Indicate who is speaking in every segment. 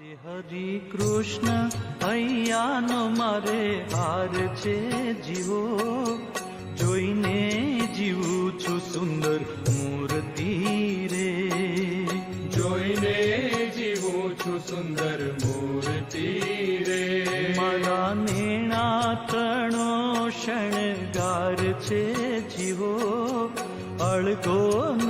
Speaker 1: હરી કૃષ્ણ હૈયાનો મારે હાર છે જીવો. જોઈને જીવું છું સુંદર મૂર્તિ રે.
Speaker 2: જોઈને જીવું છું સુંદર મૂર્તિ રે.
Speaker 1: મારા નેણા તણો શણગાર છે જીવો. અળગો ન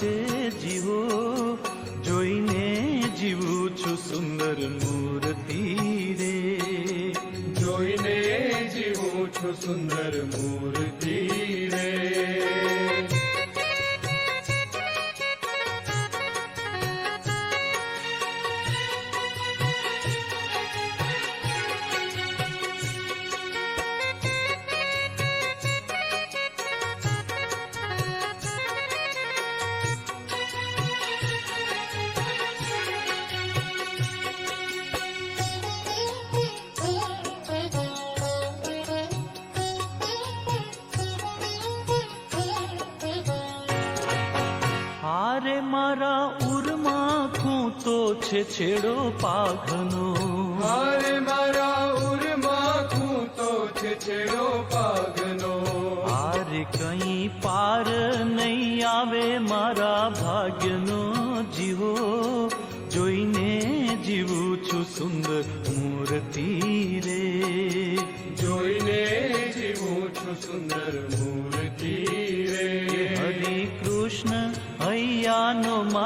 Speaker 1: છે જીવો જોઈને જીવું છું સુંદર મૂર્તિ રે.
Speaker 2: જોઈને જીવું છું સુંદર મૂર્તિ
Speaker 1: ખૂંતો છે છેડો પાઘનો.
Speaker 2: હારે મારા ઉરમાં તો છે છેડો પાઘનો.
Speaker 1: હારે કઈ પાર નહીં આવે મારા ભાગ્યનો જીવો. જોઈને જીવું છું સુંદર મૂર્તિ રે.
Speaker 2: જોઈને જીવું છું સુંદર મૂર્તિ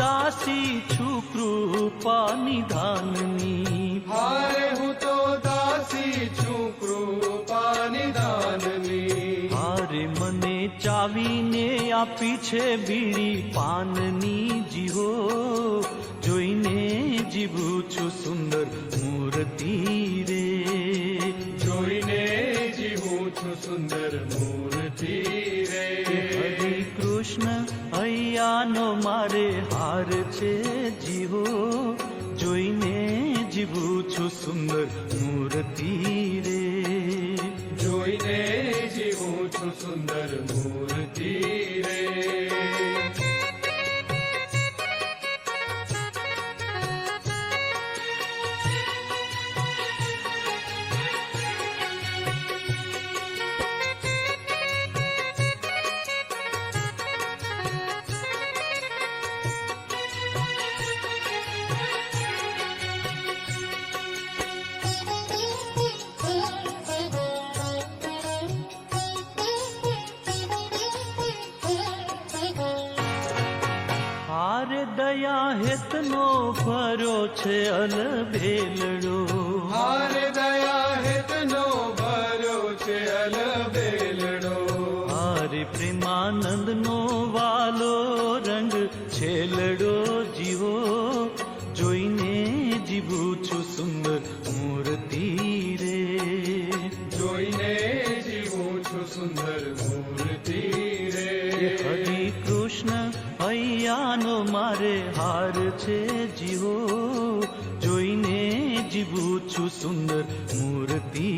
Speaker 1: દાસી છું કૃપા નિધાનની
Speaker 2: હારે હું તો દાસી છું કૃપા નિધાનની
Speaker 1: હારે મને ચાવીને આપી છે બીડી પાનની જીવો જોઈને જીવું છું સુંદર મૂર્તિ
Speaker 2: છું
Speaker 3: હેતનો ફરો છે અલબેલડો.
Speaker 2: હાર દયા હેતનો ભરો છે અલબેલડો.
Speaker 3: હાર પ્રેમાનંદનો વાલો રંગ છેલડો చూసుందర్ మూర్తి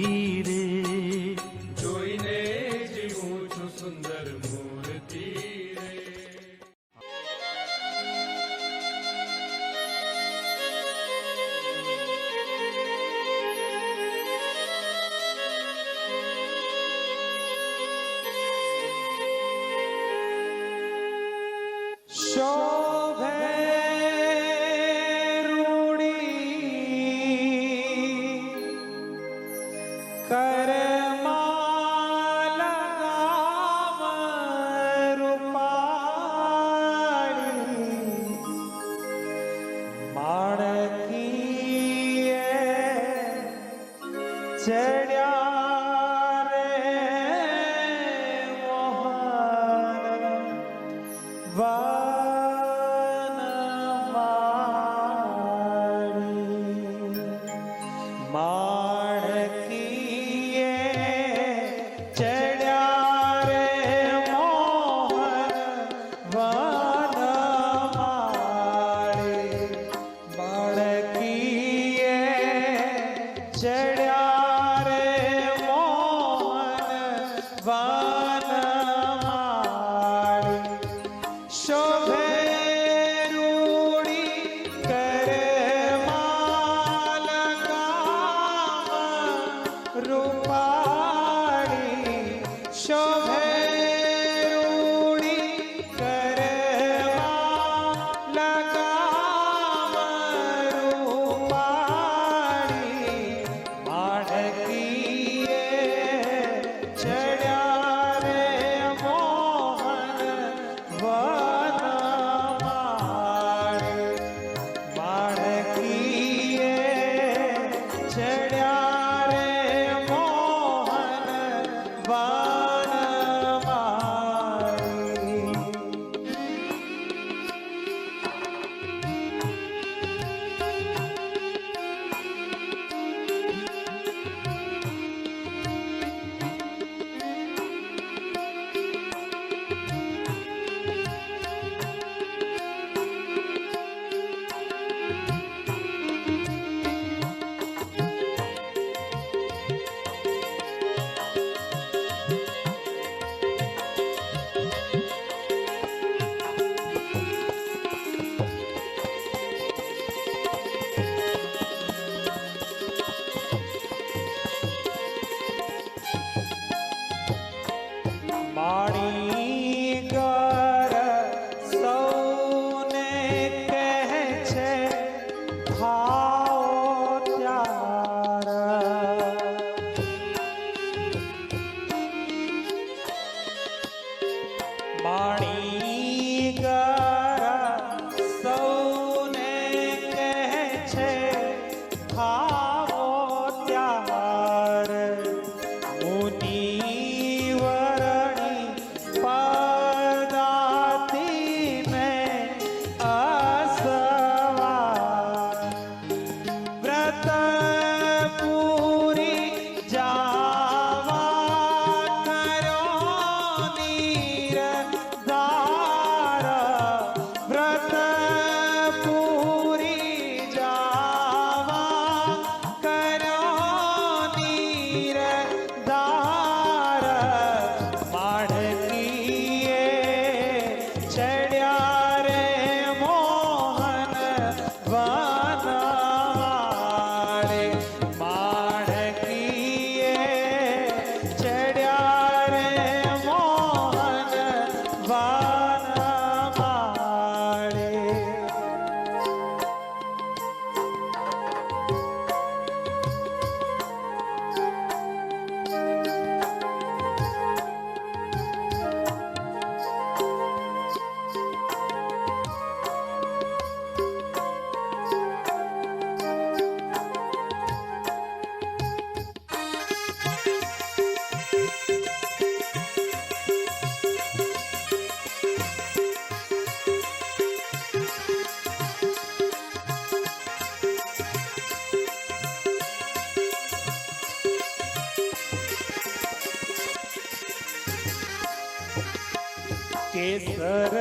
Speaker 3: केसर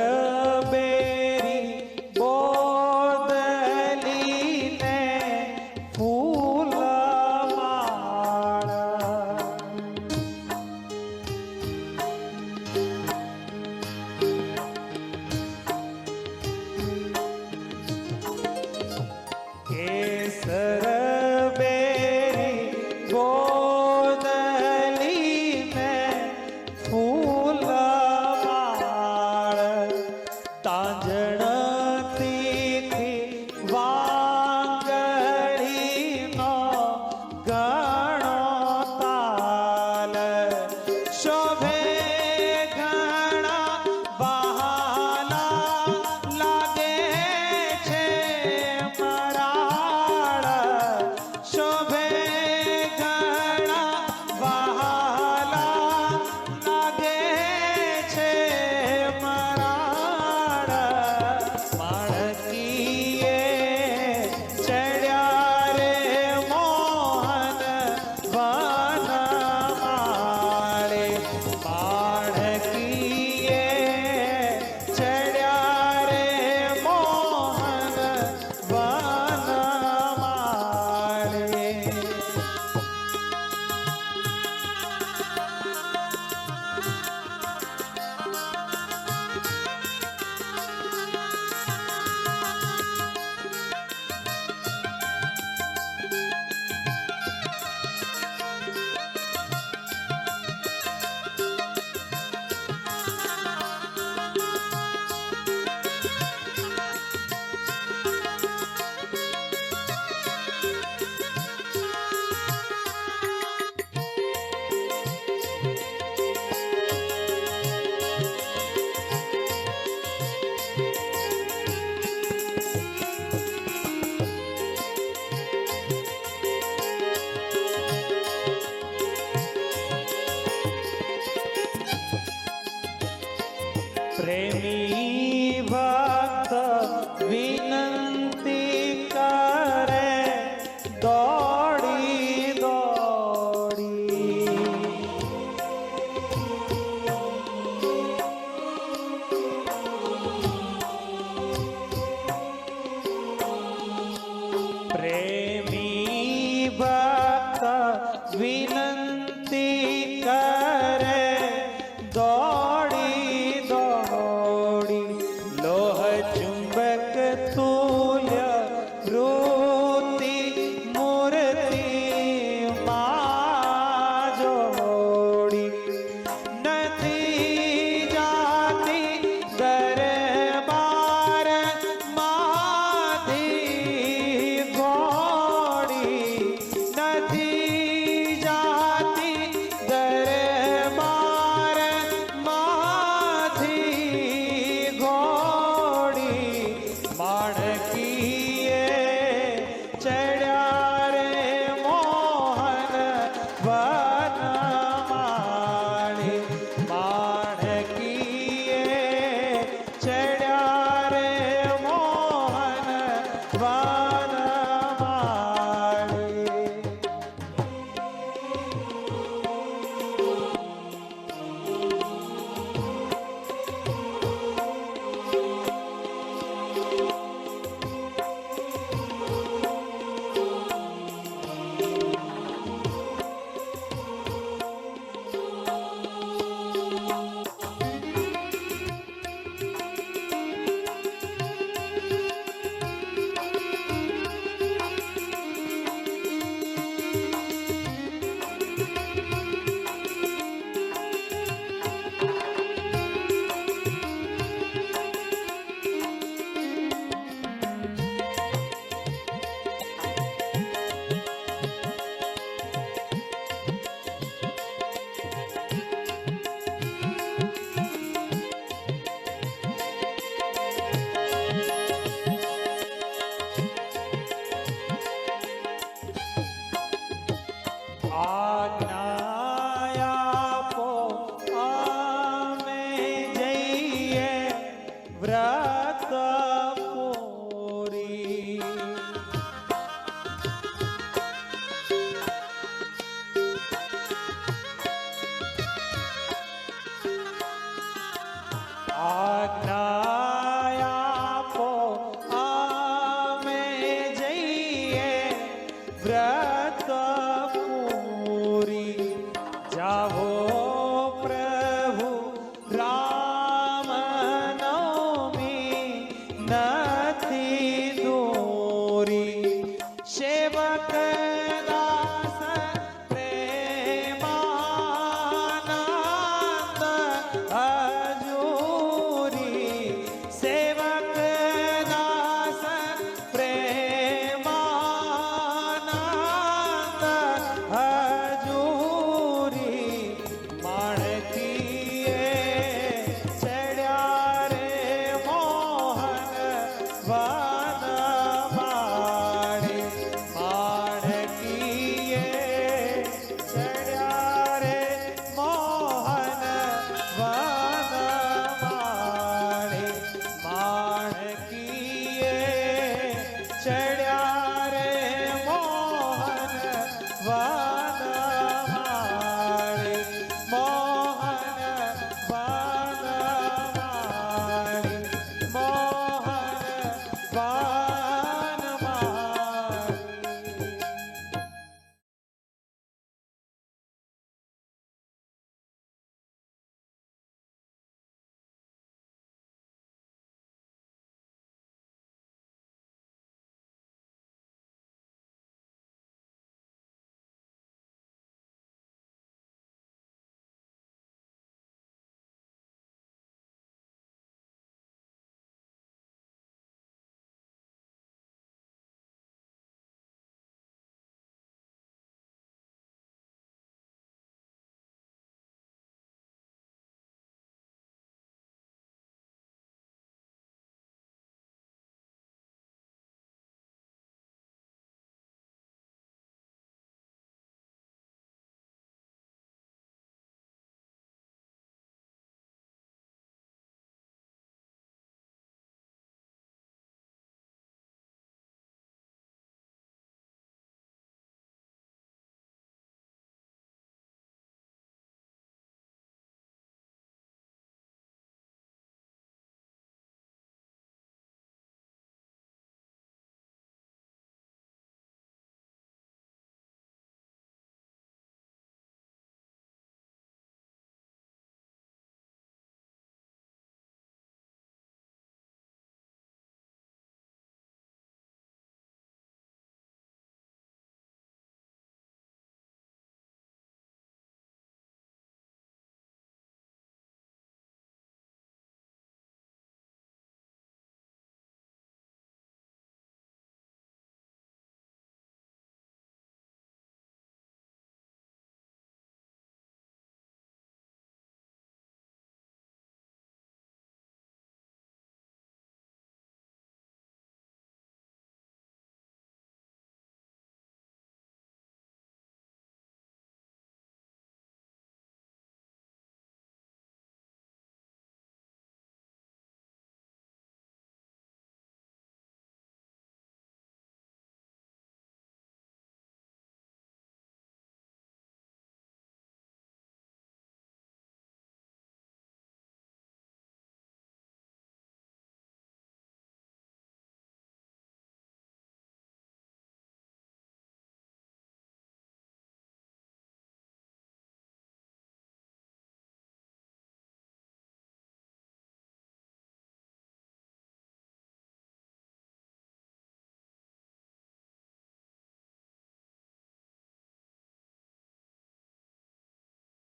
Speaker 3: बे